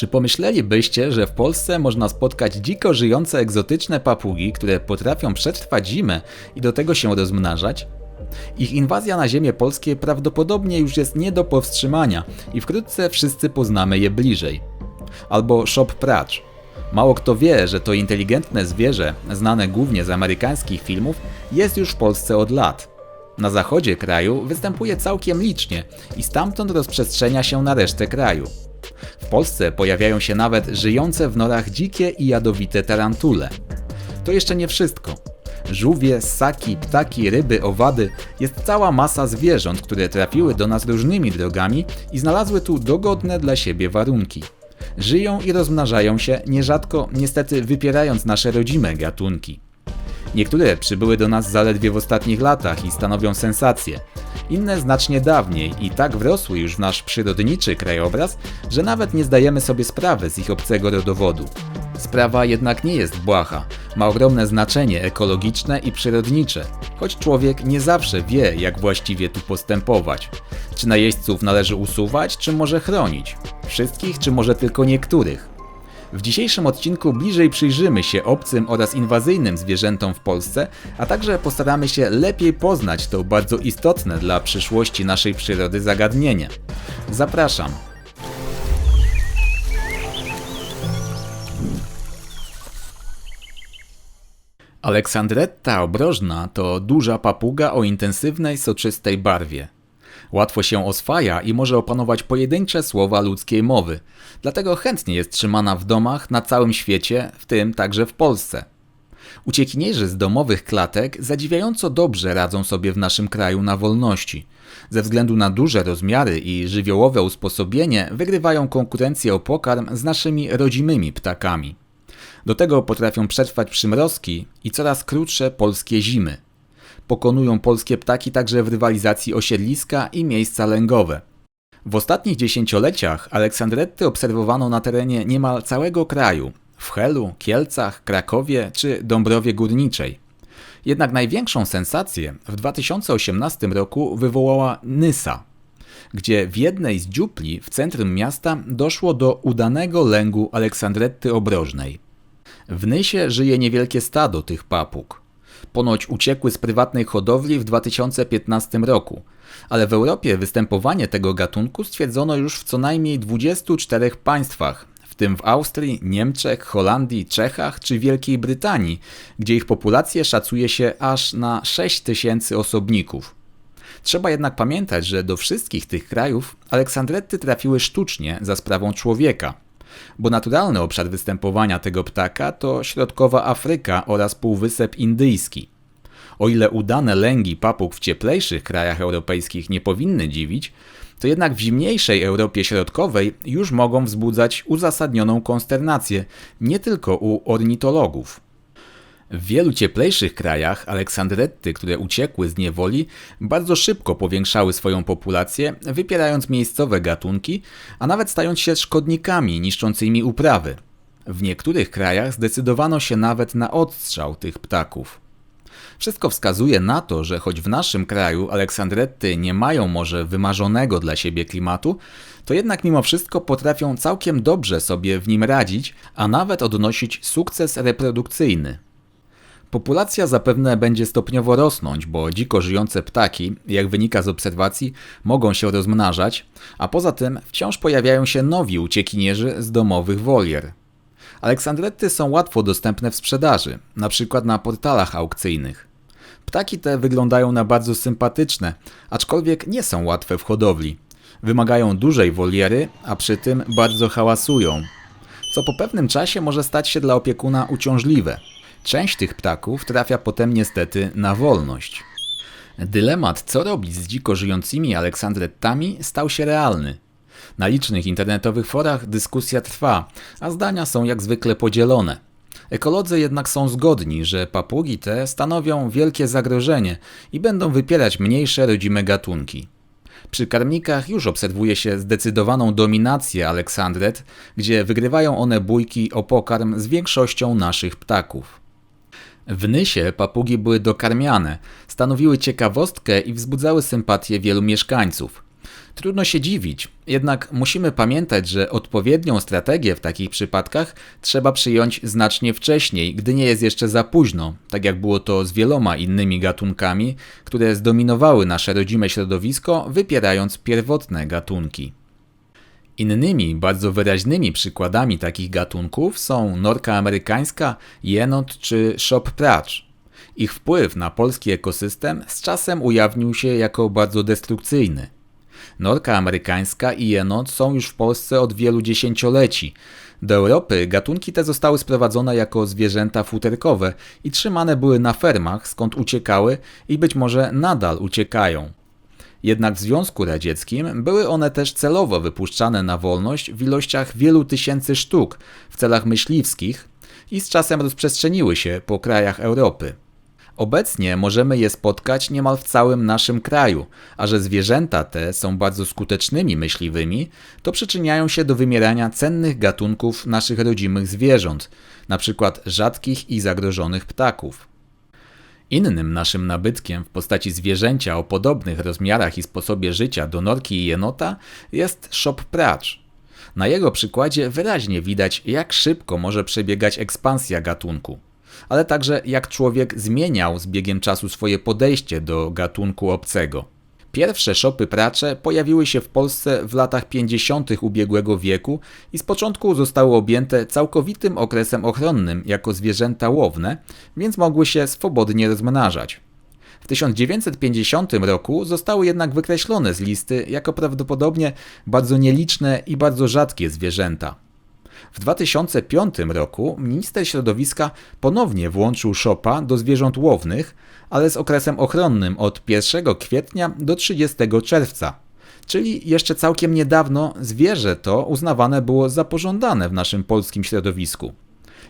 Czy pomyślelibyście, że w Polsce można spotkać dziko żyjące egzotyczne papugi, które potrafią przetrwać zimę i do tego się rozmnażać? Ich inwazja na ziemię polskie prawdopodobnie już jest nie do powstrzymania i wkrótce wszyscy poznamy je bliżej. Albo shop pracz. Mało kto wie, że to inteligentne zwierzę, znane głównie z amerykańskich filmów, jest już w Polsce od lat. Na zachodzie kraju występuje całkiem licznie i stamtąd rozprzestrzenia się na resztę kraju. W Polsce pojawiają się nawet żyjące w norach dzikie i jadowite tarantule. To jeszcze nie wszystko. Żółwie, ssaki, ptaki, ryby, owady jest cała masa zwierząt, które trafiły do nas różnymi drogami i znalazły tu dogodne dla siebie warunki. Żyją i rozmnażają się, nierzadko niestety wypierając nasze rodzime gatunki. Niektóre przybyły do nas zaledwie w ostatnich latach i stanowią sensację. Inne znacznie dawniej i tak wrosły już w nasz przyrodniczy krajobraz, że nawet nie zdajemy sobie sprawy z ich obcego rodowodu. Sprawa jednak nie jest błaha. Ma ogromne znaczenie ekologiczne i przyrodnicze, choć człowiek nie zawsze wie, jak właściwie tu postępować. Czy najeźdźców należy usuwać, czy może chronić? Wszystkich, czy może tylko niektórych? W dzisiejszym odcinku bliżej przyjrzymy się obcym oraz inwazyjnym zwierzętom w Polsce, a także postaramy się lepiej poznać to bardzo istotne dla przyszłości naszej przyrody zagadnienie. Zapraszam. Aleksandretta obrożna to duża papuga o intensywnej, soczystej barwie. Łatwo się oswaja i może opanować pojedyncze słowa ludzkiej mowy, dlatego chętnie jest trzymana w domach na całym świecie, w tym także w Polsce. Uciekinierzy z domowych klatek zadziwiająco dobrze radzą sobie w naszym kraju na wolności. Ze względu na duże rozmiary i żywiołowe usposobienie wygrywają konkurencję o pokarm z naszymi rodzimymi ptakami. Do tego potrafią przetrwać przymrozki i coraz krótsze polskie zimy. Pokonują polskie ptaki także w rywalizacji o siedliska i miejsca lęgowe. W ostatnich dziesięcioleciach Aleksandretty obserwowano na terenie niemal całego kraju w Helu, Kielcach, Krakowie czy Dąbrowie Górniczej. Jednak największą sensację w 2018 roku wywołała Nysa, gdzie w jednej z dziupli w centrum miasta doszło do udanego lęgu Aleksandretty obrożnej. W Nysie żyje niewielkie stado tych papug. Ponoć uciekły z prywatnej hodowli w 2015 roku, ale w Europie występowanie tego gatunku stwierdzono już w co najmniej 24 państwach, w tym w Austrii, Niemczech, Holandii, Czechach czy Wielkiej Brytanii, gdzie ich populację szacuje się aż na 6 tysięcy osobników. Trzeba jednak pamiętać, że do wszystkich tych krajów Aleksandretty trafiły sztucznie za sprawą człowieka – bo naturalny obszar występowania tego ptaka to środkowa Afryka oraz Półwysep Indyjski. O ile udane lęgi papug w cieplejszych krajach europejskich nie powinny dziwić, to jednak w zimniejszej Europie Środkowej już mogą wzbudzać uzasadnioną konsternację, nie tylko u ornitologów. W wielu cieplejszych krajach Aleksandretty, które uciekły z niewoli, bardzo szybko powiększały swoją populację, wypierając miejscowe gatunki, a nawet stając się szkodnikami niszczącymi uprawy. W niektórych krajach zdecydowano się nawet na odstrzał tych ptaków. Wszystko wskazuje na to, że choć w naszym kraju Aleksandretty nie mają może wymarzonego dla siebie klimatu, to jednak mimo wszystko potrafią całkiem dobrze sobie w nim radzić, a nawet odnosić sukces reprodukcyjny. Populacja zapewne będzie stopniowo rosnąć, bo dziko żyjące ptaki, jak wynika z obserwacji, mogą się rozmnażać, a poza tym wciąż pojawiają się nowi uciekinierzy z domowych wolier. Aleksandretty są łatwo dostępne w sprzedaży, np. na portalach aukcyjnych. Ptaki te wyglądają na bardzo sympatyczne, aczkolwiek nie są łatwe w hodowli. Wymagają dużej woliery, a przy tym bardzo hałasują, co po pewnym czasie może stać się dla opiekuna uciążliwe. Część tych ptaków trafia potem niestety na wolność. Dylemat, co robić z dziko żyjącymi aleksandrettami, stał się realny. Na licznych internetowych forach dyskusja trwa, a zdania są jak zwykle podzielone. Ekolodzy jednak są zgodni, że papugi te stanowią wielkie zagrożenie i będą wypierać mniejsze rodzime gatunki. Przy karmnikach już obserwuje się zdecydowaną dominację aleksandret, gdzie wygrywają one bójki o pokarm z większością naszych ptaków. W Nysie papugi były dokarmiane, stanowiły ciekawostkę i wzbudzały sympatię wielu mieszkańców. Trudno się dziwić, jednak musimy pamiętać, że odpowiednią strategię w takich przypadkach trzeba przyjąć znacznie wcześniej, gdy nie jest jeszcze za późno, tak jak było to z wieloma innymi gatunkami, które zdominowały nasze rodzime środowisko, wypierając pierwotne gatunki. Innymi bardzo wyraźnymi przykładami takich gatunków są norka amerykańska, jenot czy shop pracz. Ich wpływ na polski ekosystem z czasem ujawnił się jako bardzo destrukcyjny. Norka amerykańska i jenot są już w Polsce od wielu dziesięcioleci. Do Europy gatunki te zostały sprowadzone jako zwierzęta futerkowe i trzymane były na fermach, skąd uciekały i być może nadal uciekają. Jednak w Związku Radzieckim były one też celowo wypuszczane na wolność w ilościach wielu tysięcy sztuk w celach myśliwskich i z czasem rozprzestrzeniły się po krajach Europy. Obecnie możemy je spotkać niemal w całym naszym kraju, a że zwierzęta te są bardzo skutecznymi myśliwymi, to przyczyniają się do wymierania cennych gatunków naszych rodzimych zwierząt, np. rzadkich i zagrożonych ptaków. Innym naszym nabytkiem w postaci zwierzęcia o podobnych rozmiarach i sposobie życia do norki i jenota jest szop pracz. Na jego przykładzie wyraźnie widać, jak szybko może przebiegać ekspansja gatunku ale także jak człowiek zmieniał z biegiem czasu swoje podejście do gatunku obcego. Pierwsze szopy pracze pojawiły się w Polsce w latach 50. ubiegłego wieku i z początku zostały objęte całkowitym okresem ochronnym jako zwierzęta łowne, więc mogły się swobodnie rozmnażać. W 1950 roku zostały jednak wykreślone z listy jako prawdopodobnie bardzo nieliczne i bardzo rzadkie zwierzęta. W 2005 roku minister środowiska ponownie włączył szopa do zwierząt łownych, ale z okresem ochronnym od 1 kwietnia do 30 czerwca. Czyli jeszcze całkiem niedawno zwierzę to uznawane było za pożądane w naszym polskim środowisku.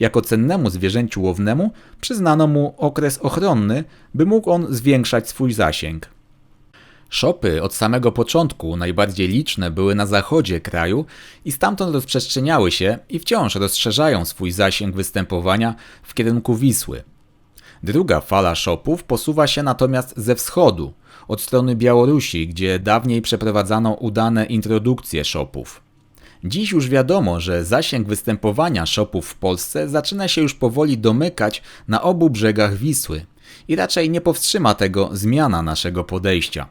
Jako cennemu zwierzęciu łownemu przyznano mu okres ochronny, by mógł on zwiększać swój zasięg. Szopy od samego początku najbardziej liczne były na zachodzie kraju i stamtąd rozprzestrzeniały się i wciąż rozszerzają swój zasięg występowania w kierunku Wisły. Druga fala szopów posuwa się natomiast ze wschodu, od strony Białorusi, gdzie dawniej przeprowadzano udane introdukcje szopów. Dziś już wiadomo, że zasięg występowania szopów w Polsce zaczyna się już powoli domykać na obu brzegach Wisły i raczej nie powstrzyma tego zmiana naszego podejścia.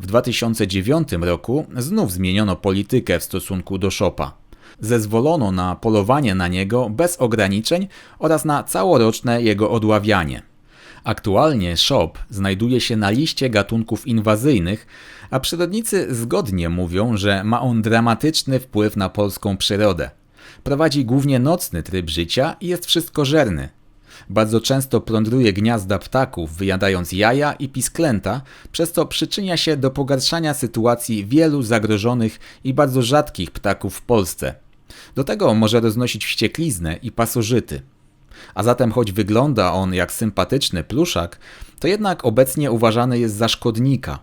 W 2009 roku znów zmieniono politykę w stosunku do Szopa. Zezwolono na polowanie na niego bez ograniczeń oraz na całoroczne jego odławianie. Aktualnie szop znajduje się na liście gatunków inwazyjnych, a przyrodnicy zgodnie mówią, że ma on dramatyczny wpływ na polską przyrodę. Prowadzi głównie nocny tryb życia i jest wszystkożerny. Bardzo często plądruje gniazda ptaków, wyjadając jaja i pisklęta, przez co przyczynia się do pogarszania sytuacji wielu zagrożonych i bardzo rzadkich ptaków w Polsce. Do tego może roznosić wściekliznę i pasożyty. A zatem choć wygląda on jak sympatyczny pluszak, to jednak obecnie uważany jest za szkodnika.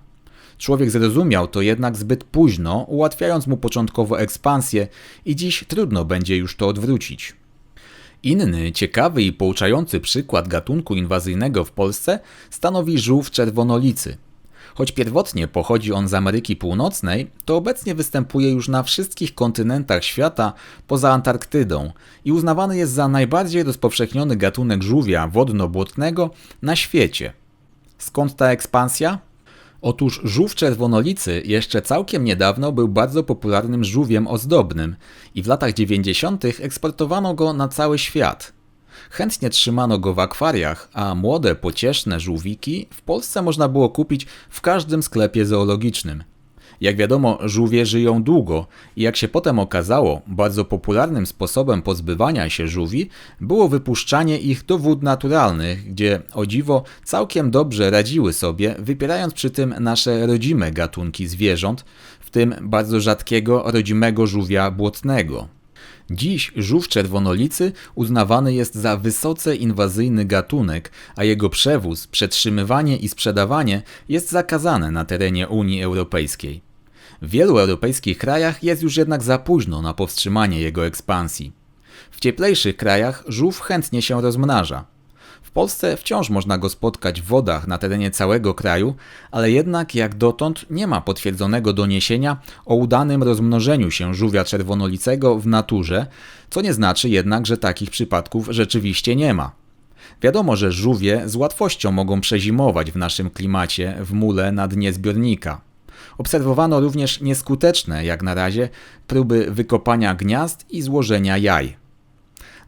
Człowiek zrozumiał to jednak zbyt późno, ułatwiając mu początkowo ekspansję i dziś trudno będzie już to odwrócić. Inny, ciekawy i pouczający przykład gatunku inwazyjnego w Polsce stanowi żółw czerwonolicy. Choć pierwotnie pochodzi on z Ameryki Północnej, to obecnie występuje już na wszystkich kontynentach świata poza Antarktydą i uznawany jest za najbardziej rozpowszechniony gatunek żółwia wodno-błotnego na świecie. Skąd ta ekspansja? Otóż żółw czerwonolicy jeszcze całkiem niedawno był bardzo popularnym żółwiem ozdobnym i w latach 90. eksportowano go na cały świat. Chętnie trzymano go w akwariach, a młode, pocieszne żółwiki w Polsce można było kupić w każdym sklepie zoologicznym. Jak wiadomo, żółwie żyją długo i jak się potem okazało, bardzo popularnym sposobem pozbywania się żółwi było wypuszczanie ich do wód naturalnych, gdzie o dziwo całkiem dobrze radziły sobie, wypierając przy tym nasze rodzime gatunki zwierząt, w tym bardzo rzadkiego rodzimego żółwia błotnego. Dziś żółw czerwonolicy uznawany jest za wysoce inwazyjny gatunek, a jego przewóz, przetrzymywanie i sprzedawanie jest zakazane na terenie Unii Europejskiej. W wielu europejskich krajach jest już jednak za późno na powstrzymanie jego ekspansji. W cieplejszych krajach żółw chętnie się rozmnaża. W Polsce wciąż można go spotkać w wodach na terenie całego kraju, ale jednak jak dotąd nie ma potwierdzonego doniesienia o udanym rozmnożeniu się żółwia czerwonolicego w naturze, co nie znaczy jednak, że takich przypadków rzeczywiście nie ma. Wiadomo, że żółwie z łatwością mogą przezimować w naszym klimacie w mule na dnie zbiornika. Obserwowano również nieskuteczne, jak na razie, próby wykopania gniazd i złożenia jaj.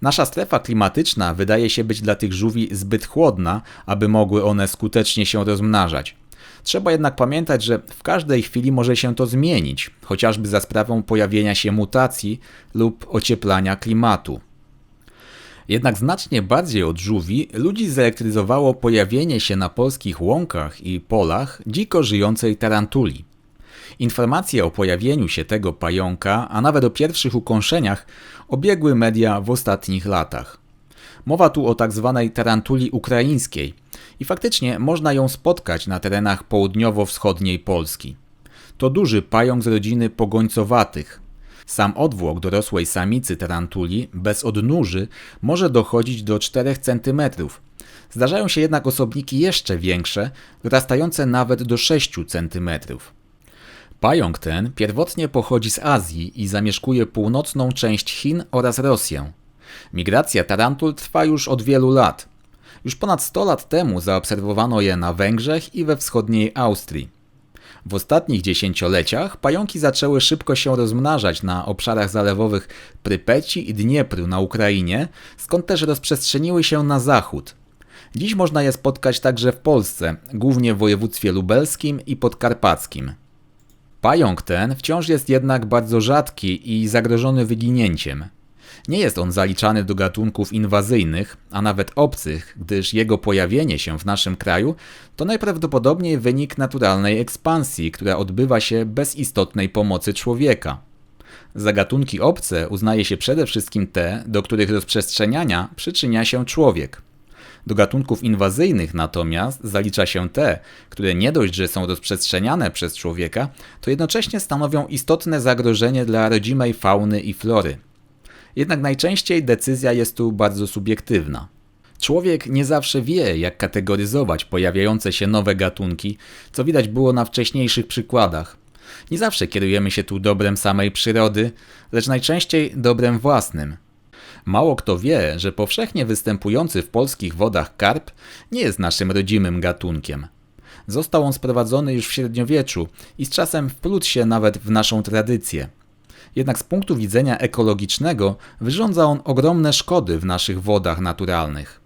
Nasza strefa klimatyczna wydaje się być dla tych żółwi zbyt chłodna, aby mogły one skutecznie się rozmnażać. Trzeba jednak pamiętać, że w każdej chwili może się to zmienić, chociażby za sprawą pojawienia się mutacji lub ocieplania klimatu. Jednak znacznie bardziej od żółwi ludzi zelektryzowało pojawienie się na polskich łąkach i polach dziko żyjącej tarantuli. Informacje o pojawieniu się tego pająka, a nawet o pierwszych ukąszeniach, obiegły media w ostatnich latach. Mowa tu o tak zwanej tarantuli ukraińskiej i faktycznie można ją spotkać na terenach południowo-wschodniej Polski. To duży pająk z rodziny pogońcowatych. Sam odwłok dorosłej samicy tarantuli bez odnóży może dochodzić do 4 cm. Zdarzają się jednak osobniki jeszcze większe, wyrastające nawet do 6 cm. Pająk ten pierwotnie pochodzi z Azji i zamieszkuje północną część Chin oraz Rosję. Migracja tarantul trwa już od wielu lat. Już ponad 100 lat temu zaobserwowano je na Węgrzech i we wschodniej Austrii. W ostatnich dziesięcioleciach pająki zaczęły szybko się rozmnażać na obszarach zalewowych Prypeci i Dniepru na Ukrainie, skąd też rozprzestrzeniły się na zachód. Dziś można je spotkać także w Polsce, głównie w województwie lubelskim i podkarpackim. Pająk ten wciąż jest jednak bardzo rzadki i zagrożony wyginięciem. Nie jest on zaliczany do gatunków inwazyjnych, a nawet obcych, gdyż jego pojawienie się w naszym kraju to najprawdopodobniej wynik naturalnej ekspansji, która odbywa się bez istotnej pomocy człowieka. Za gatunki obce uznaje się przede wszystkim te, do których rozprzestrzeniania przyczynia się człowiek. Do gatunków inwazyjnych natomiast zalicza się te, które nie dość, że są rozprzestrzeniane przez człowieka, to jednocześnie stanowią istotne zagrożenie dla rodzimej fauny i flory. Jednak najczęściej decyzja jest tu bardzo subiektywna. Człowiek nie zawsze wie, jak kategoryzować pojawiające się nowe gatunki, co widać było na wcześniejszych przykładach. Nie zawsze kierujemy się tu dobrem samej przyrody, lecz najczęściej dobrem własnym. Mało kto wie, że powszechnie występujący w polskich wodach karp nie jest naszym rodzimym gatunkiem. Został on sprowadzony już w średniowieczu i z czasem wplótł się nawet w naszą tradycję. Jednak z punktu widzenia ekologicznego wyrządza on ogromne szkody w naszych wodach naturalnych.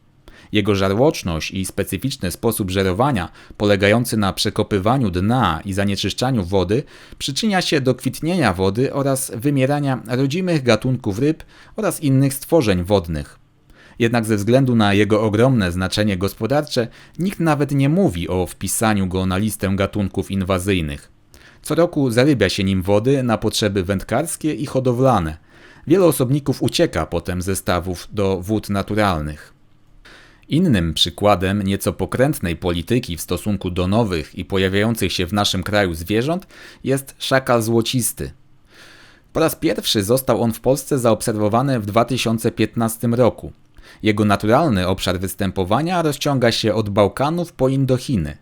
Jego żarłoczność i specyficzny sposób żerowania, polegający na przekopywaniu dna i zanieczyszczaniu wody, przyczynia się do kwitnienia wody oraz wymierania rodzimych gatunków ryb oraz innych stworzeń wodnych. Jednak ze względu na jego ogromne znaczenie gospodarcze, nikt nawet nie mówi o wpisaniu go na listę gatunków inwazyjnych. Co roku zarybia się nim wody na potrzeby wędkarskie i hodowlane. Wiele osobników ucieka potem ze stawów do wód naturalnych. Innym przykładem nieco pokrętnej polityki w stosunku do nowych i pojawiających się w naszym kraju zwierząt jest szakal złocisty. Po raz pierwszy został on w Polsce zaobserwowany w 2015 roku. Jego naturalny obszar występowania rozciąga się od Bałkanów po Indochiny.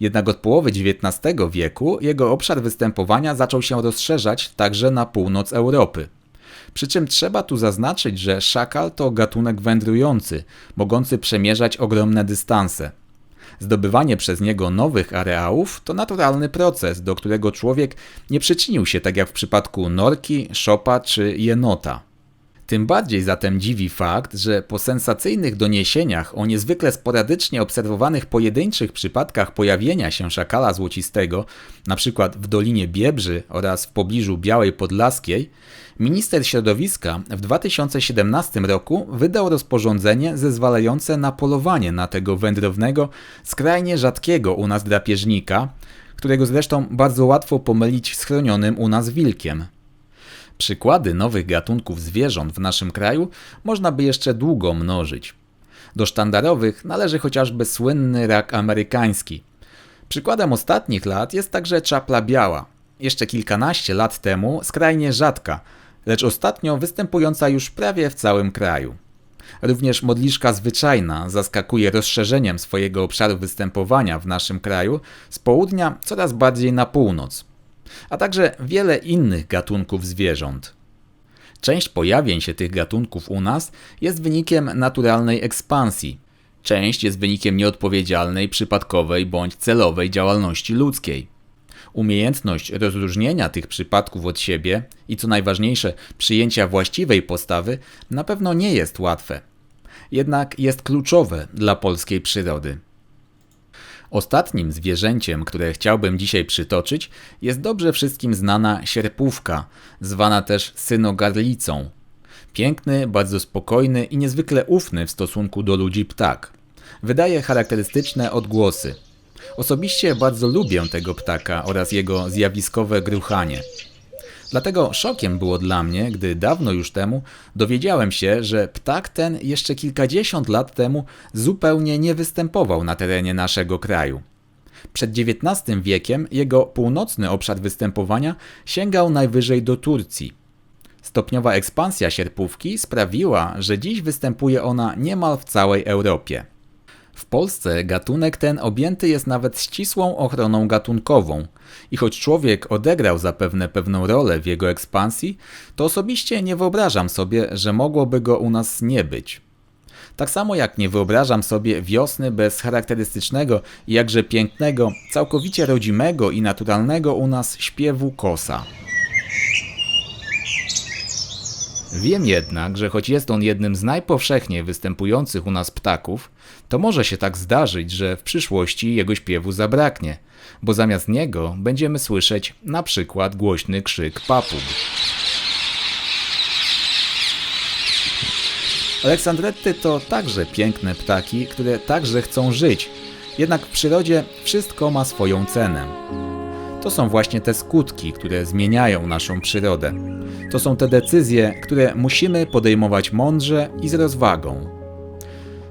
Jednak od połowy XIX wieku jego obszar występowania zaczął się rozszerzać także na północ Europy. Przy czym trzeba tu zaznaczyć, że szakal to gatunek wędrujący, mogący przemierzać ogromne dystanse. Zdobywanie przez niego nowych areałów to naturalny proces, do którego człowiek nie przyczynił się tak jak w przypadku norki, szopa czy jenota. Tym bardziej zatem dziwi fakt, że po sensacyjnych doniesieniach o niezwykle sporadycznie obserwowanych pojedynczych przypadkach pojawienia się szakala złocistego, np. w Dolinie Biebrzy oraz w pobliżu Białej Podlaskiej, minister środowiska w 2017 roku wydał rozporządzenie zezwalające na polowanie na tego wędrownego, skrajnie rzadkiego u nas drapieżnika, którego zresztą bardzo łatwo pomylić z chronionym u nas wilkiem. Przykłady nowych gatunków zwierząt w naszym kraju można by jeszcze długo mnożyć. Do sztandarowych należy chociażby słynny rak amerykański. Przykładem ostatnich lat jest także czapla biała. Jeszcze kilkanaście lat temu skrajnie rzadka, lecz ostatnio występująca już prawie w całym kraju. Również modliszka zwyczajna zaskakuje rozszerzeniem swojego obszaru występowania w naszym kraju z południa coraz bardziej na północ, a także wiele innych gatunków zwierząt. Część pojawień się tych gatunków u nas jest wynikiem naturalnej ekspansji. Część jest wynikiem nieodpowiedzialnej, przypadkowej bądź celowej działalności ludzkiej. Umiejętność rozróżnienia tych przypadków od siebie i co najważniejsze, przyjęcia właściwej postawy na pewno nie jest łatwe. Jednak jest kluczowe dla polskiej przyrody. Ostatnim zwierzęciem, które chciałbym dzisiaj przytoczyć, jest dobrze wszystkim znana sierpówka, zwana też synogarlicą. Piękny, bardzo spokojny i niezwykle ufny w stosunku do ludzi ptak. Wydaje charakterystyczne odgłosy. Osobiście bardzo lubię tego ptaka oraz jego zjawiskowe gruchanie. Dlatego szokiem było dla mnie, gdy dawno już temu dowiedziałem się, że ptak ten jeszcze kilkadziesiąt lat temu zupełnie nie występował na terenie naszego kraju. Przed XIX wiekiem jego północny obszar występowania sięgał najwyżej do Turcji. Stopniowa ekspansja sierpówki sprawiła, że dziś występuje ona niemal w całej Europie. W Polsce gatunek ten objęty jest nawet ścisłą ochroną gatunkową i choć człowiek odegrał zapewne pewną rolę w jego ekspansji, to osobiście nie wyobrażam sobie, że mogłoby go u nas nie być. Tak samo jak nie wyobrażam sobie wiosny bez charakterystycznego jakże pięknego, całkowicie rodzimego i naturalnego u nas śpiewu kosa. Wiem jednak, że choć jest on jednym z najpowszechniej występujących u nas ptaków, to może się tak zdarzyć, że w przyszłości jego śpiewu zabraknie, bo zamiast niego będziemy słyszeć na przykład głośny krzyk papug. Aleksandretty to także piękne ptaki, które także chcą żyć, jednak w przyrodzie wszystko ma swoją cenę. To są właśnie te skutki, które zmieniają naszą przyrodę. To są te decyzje, które musimy podejmować mądrze i z rozwagą.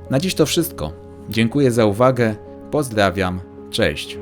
Na dziś to wszystko. Dziękuję za uwagę, pozdrawiam, cześć.